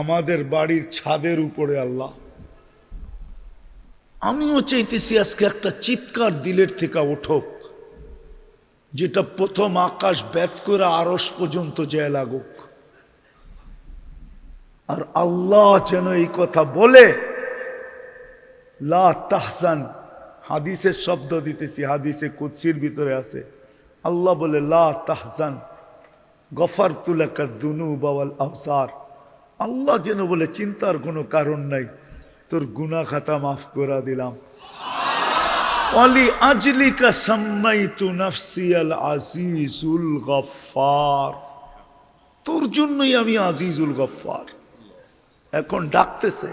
আমাদের বাড়ির ছাদের উপরে আল্লাহ। আমিও চাইতেছি আজকে একটা চিৎকার দিলের থেকে উঠুক, যেটা প্রথম আকাশ ব্যাত করে আরস পর্যন্ত জয় লাগুক। আর আল্লাহ যেন এই কথা বলে, লা তাহসান হাদিসের শব্দ দিতেছি, হাদিসে কুৎসির ভিতরে আছে। আল্লাহ বলে, লা তাহসান গফার তুলাকা দুনু বাওয়াল আফসার আল্লাহ যেন বলে, চিন্তার কোনো কারণ নাই, তোর গুনা খাতা মাফ করে দিলাম। অলি আজলিকা সাম্মাইতু নাফসিয়াল আজিজুল গফার তোর জন্যই আমি আজিজুল গফার এখন ডাকতেছে।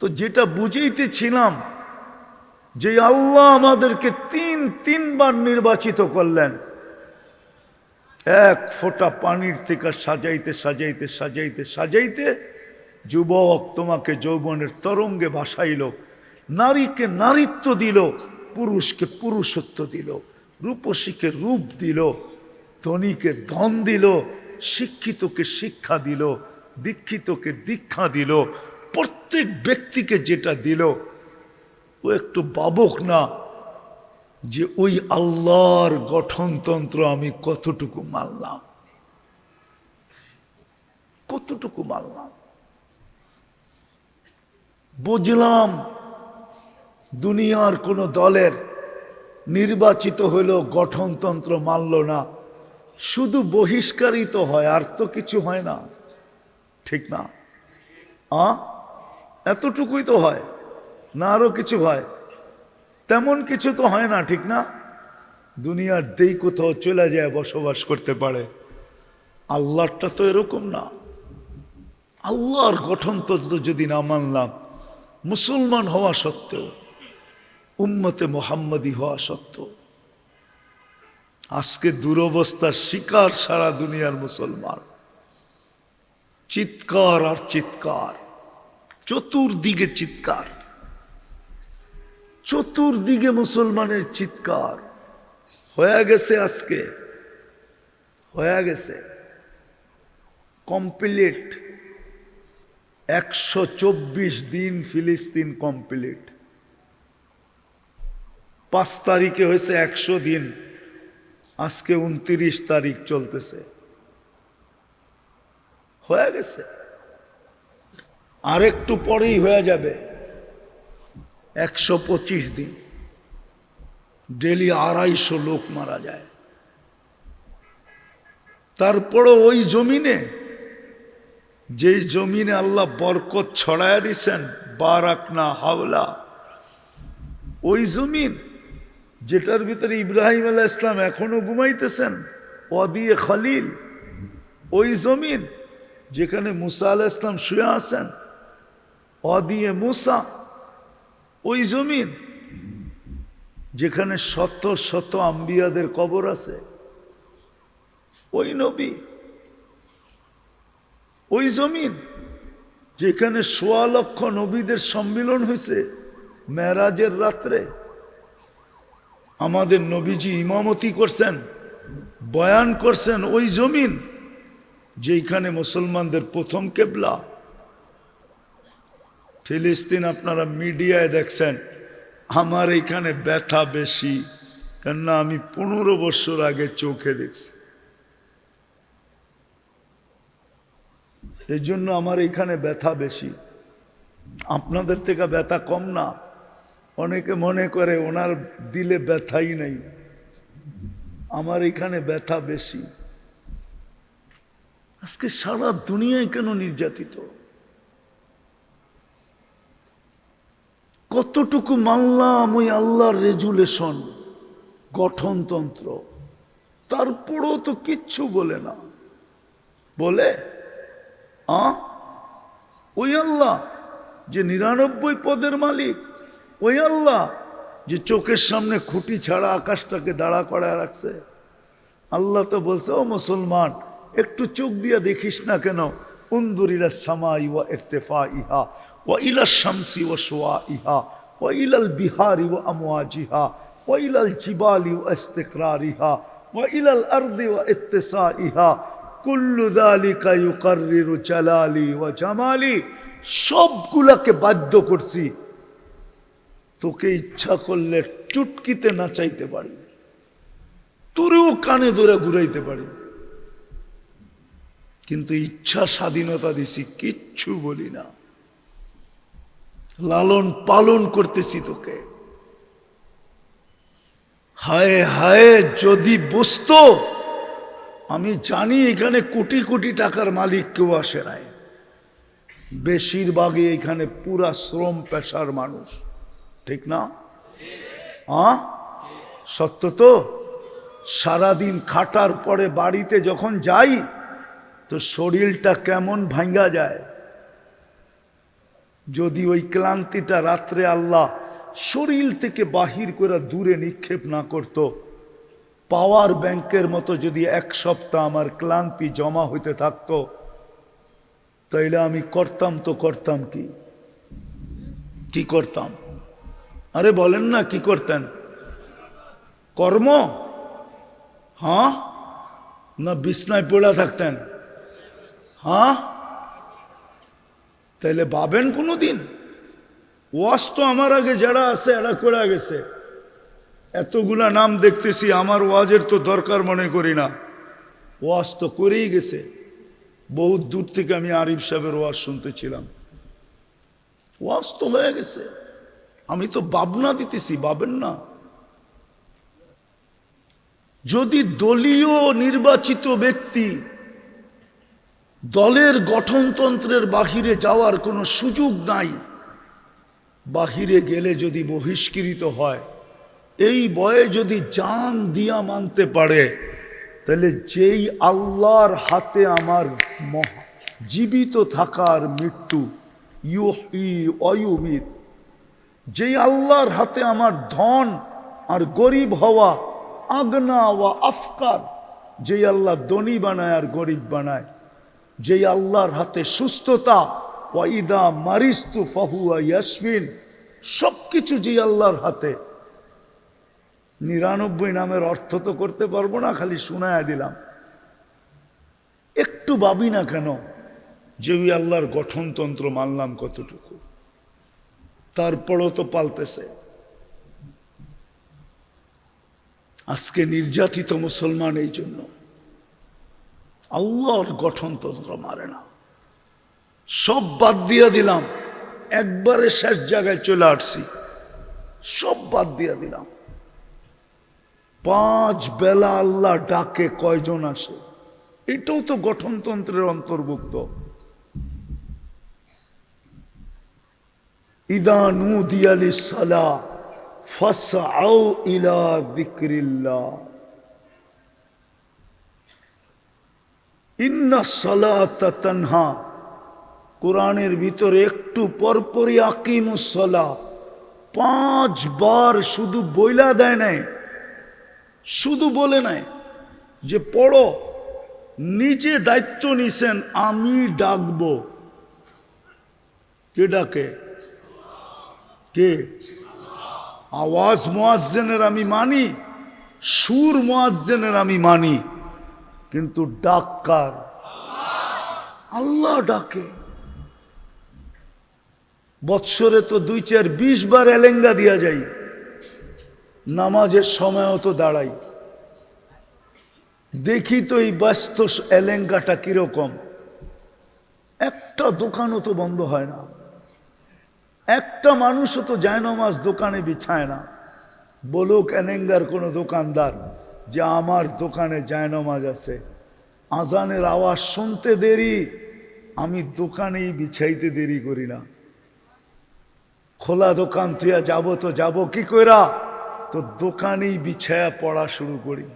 তো যেটা বুঝাইতেছিলাম যে আল্লাহ আমাদেরকে তিন, তিনবার নির্বাচিত করলেন। এক ফোঁটা পানির থেকে সাজাইতে সাজাইতে সাজাইতে সাজাইতে যুবক তোমাকে যৌবনের তরঙ্গে ভাসাইল, নারীকে নারীত্ব দিল, পুরুষকে পুরুষত্ব দিল, রূপসীকে রূপ দিল, ধনীকে ধন দিল, শিক্ষিতকে শিক্ষা দিল, দীক্ষিতকে দীক্ষা দিল, প্রত্যেক ব্যক্তিকে যেটা দিল, ও একটু বাবক না যে ওই আল্লাহর গঠনতন্ত্র আমি কতটুকু মানলাম? কতটুকু মানলাম? বুঝলাম দুনিয়ার কোনো দলের নির্বাচিত হইল গঠনতন্ত্র মানল না। শুধু বহিষ্কারিত হয়, আর তো কিছু হয় না। ঠিক না? আ? এতটুকুই তো হয়, না আরও কিছু হয়। তেমন কিছু তো হয় না, ঠিক না? দুনিয়ার দেই কোথাও চলে যায়, বসবাস করতে পারে। আল্লাহটা তো এরকম না। আল্লাহর গঠন গঠনতন্ত্র যদি না মানলাম, মুসলমান হওয়া সত্ত্বেও, উম্মতে মোহাম্মদী হওয়া সত্ত্বেও, আজকে দুরবস্থার শিকার সারা দুনিয়ার মুসলমান। চিৎকার আর চিৎকার, চতুর্দিকে চিৎকার। চতুর্দিকে মুসলমানের চিৎকার। হয়ে গেছে আজকে। হয়ে গেছে। কমপ্লিট। একশো চব্বিশ দিন ফিলিস্তিন কমপ্লিট। পাঁচ তারিখে হয়েছে একশো দিন। আজকে উনত্রিশ তারিখ চলতেছে। হয়ে গেছে। আরেকটু পরেই হয়ে যাবে। একশো পঁচিশ দিন। ডেলি আড়াইশো লোক মারা যায়। তারপরও ওই জমিনে, যেই জমিনে আল্লাহ বরকত ছড়ায় দিছেন, বারাকনা হাওলা, ওই জমিন যেটার ভিতরে ইব্রাহিম আলাহ ইসলাম এখনও ঘুমাইতেছেন অদিয়ে খলিল, ওই জমিন যেখানে মুসা আলাহ ইসলাম শুয়ে আছেন অদিয়ে মুসা ওই জমিন যেখানে শত শত আম্বিয়াদের কবর আছে, ওই নবী, ওই জমিন যেখানে সোয়া লক্ষ নবীদের সম্মিলন হয়েছে মেরাজের রাত্রে, আমাদের নবীজি ইমামতি করছেন, বয়ান করছেন ওই জমিন যেখানে মুসলমানদের প্রথম কেবলা। ফিলিস্তিন আপনারা মিডিয়ায় দেখছেন, আমার এখানে ব্যথা বেশি, কেননা আমি পনেরো বছর আগে চোখে দেখছি। এই জন্য আমার এখানে ব্যথা বেশি। আপনাদের থেকে ব্যথা কম না। অনেকে মনে করে ওনার দিলে ব্যথাই নেই। আমার এখানে ব্যথা বেশি। আজকে সারা দুনিয়ায় কেন নির্যাতিত? কতটুকু মানলাম ওই আল্লাহর রেজুলেশন? গঠনতন্ত্র। তারপরও তো কিচ্ছু বলে না। বলে, আ? ওই আল্লাহ যে নিরানব্বই পদের মালিক, ওই আল্লাহ যে চোখের সামনে খুঁটি ছাড়া আকাশটাকে দাঁড়া করায় রাখছে? আল্লাহ তো বলছে, ও মুসলমান, একটু চোখ দিয়ে দেখিস না কেন? উন্দুরিলা সামাই ওয়া ইরতেফা ইহা। ওয়া ইলা শামসি ওয়া সোয়া ইহা ওয়া ইলাল বিহারি ওয়া আমওয়াজিহা, ওয়া ইলাল জিবালি ওয়া ইস্তিকরারিহা, ওয়া ইলাল আরদি ওয়া ইত্তিসাইহা কুল্লু দালিকা ইউকাররিরু জালালি ওয়া জামালি। সবগুলাকে বাধ্য করছি। তোকে ইচ্ছা করলে চুটকিতে নাচাইতে পারি। তোরেও কানে ধরে ঘুরাইতে পারি। কিন্তু ইচ্ছা স্বাধীনতা দিছি কিচ্ছু বলি না। লালন পালন করতেছি তোকে। হায় হায়, যদি বুঝতো, আমি জানি এখানে কোটি কোটি টাকার মালিক কেউ আসে নাই। বেশিরভাগই এখানে পুরা শ্রম পেশার মানুষ। ঠিক না? আ? সত্য তো? সারাদিন খাটার পরে বাড়িতে যখন যাই, তো শরীরটা কেমন ভাঙ্গা যায়। যদি ওই ক্লান্তিটা রাত্রে আল্লাহ শরীর থেকে বাহির করে দূরে নিক্ষেপ না করত, পাওয়ার ব্যাংকের মতো যদি এক সপ্তাহ আমার ক্লান্তি জমা হইতে থাকতো, তাইলে আমি করতাম তো করতাম কি? কি করতাম? আরে বলেন না কি করতেন? কর্ম? হ্যাঁ? না বিছনায় পড়া থাকতেন? হ্যাঁ? তাইলে ভাবেন কোনো দিন ওয়াজ তো আমার আগে যারা আছে, এরা করে গেছে। এতগুলা নাম দেখতেছি, আমার ওয়াজের তো দরকার মনে করি না। ওয়াজ তো করেই গেছে। বহুত দূর থেকে আমি আরিফ সাহেবের ওয়াজ শুনতেছিলাম। ওয়াজ তো হয়ে গেছে। আমি তো ভাবনা দিতেছি, ভাবেন না। যদি দলীয় নির্বাচিত ব্যক্তি দলের গঠনতন্ত্রের বাহিরে যাওয়ার কোনো সুযোগ নাই। বাহিরে গেলে যদি বহিষ্কৃত হয়, এই বয়ে যদি জান দিয়া মানতে পারে, তাহলে যেই আল্লাহর হাতে আমার মহা, জীবিত থাকার মৃত্যু ইউহি অয়ুমিত যেই আল্লাহর হাতে আমার ধন আর গরিব হওয়া, আগনা ওয়া আফকার, যেই আল্লাহ ধনী বানায় আর গরিব বানায় যেই আল্লাহর হাতে সুস্থতা ওয়াইদা মারিস্তু ফাহুয়া ইয়াসমিন সব কিছু যে আল্লাহর হাতে। নিরানব্বই নামের অর্থ তো করতে পারব না, খালি শোনায় দিলাম। একটু ভাবি না কেন, যে ওই আল্লাহর গঠনতন্ত্র মানলাম কতটুকু। তারপরও তো পালতেছে। আজকে নির্যাতিত মুসলমান এই জন্য। আল্লাহর গঠনতন্ত্র মারে না। সব বাদ দিয়ে দিলাম। একবারে শেষ জায়গায় চলে আসছি। সব বাদ দিয়ে দিলাম। পাঁচ বেলা আল্লাহ ডাকে কয়জন আসে? এটাও তো গঠনতন্ত্রের অন্তর্ভুক্ত। ইদানু দিয়ালি সালা ফাসাউ ইলা যিকরিল্লাহ। ইন্না সালাতা তানহা। কোরআনের ভিতরে একটু পরপরই আকিমুসলা পাঁচবার শুধু বইলা দেয় নাই, শুধু বলে নাই যে, পড়ো, নিজে দায়িত্ব নিছেন, আমি ডাকব। কে ডাকে? কে? আওয়াজ মোয়াজ্জেনের আমি মানি, সুর মোয়াজ্জেনের আমি মানি। কিন্তু ডাক্কার আল্লাহ ডাকে। বৎসরে তো দুই চার বিশ বার এলেঙ্গা দিয়া যাই। নামাজের সময়ও তো দাঁড়াই। দেখি তো এই ব্যস্ত এলেঙ্গাটা কীরকম। একটা দোকানও তো বন্ধ হয় না। একটা মানুষও তো জায়নমাজ দোকানে বিছায় না। বলুক এলেঙ্গার কোনো দোকানদার। যে আমার দোকানে জায়নমাজ আছে। আজানের আওয়াজ শুনতে দেরি, আমি দোকানেই বিছাইতে দেরি করি না। খোলা দোকান তুইয়া যাব তো যাব কি কইরা, তো দোকানেই বিছায়া পড়া শুরু করি।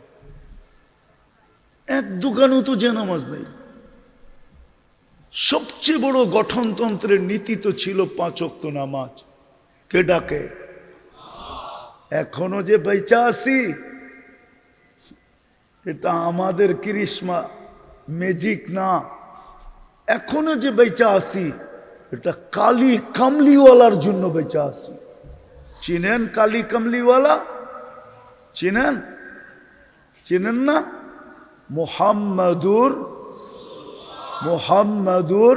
এক দোকানেও তো যে নামাজ নেই। সবচেয়ে বড় গঠনতন্ত্রের নীতি তো ছিল পাঁচক্ত নামাজ। কে ডাকে? এখনও যে বেচা আছি এটা আমাদের কৃষ্মা ম্যাজিক না। এখনও যে বেচা আসি এটা কালি কামলিওয়ালার জন্য বেচা আসি চিনেন কালি কামলিওয়ালা? চিনেন? চিনেন না? মোহাম্মদুর মোহাম্মদুর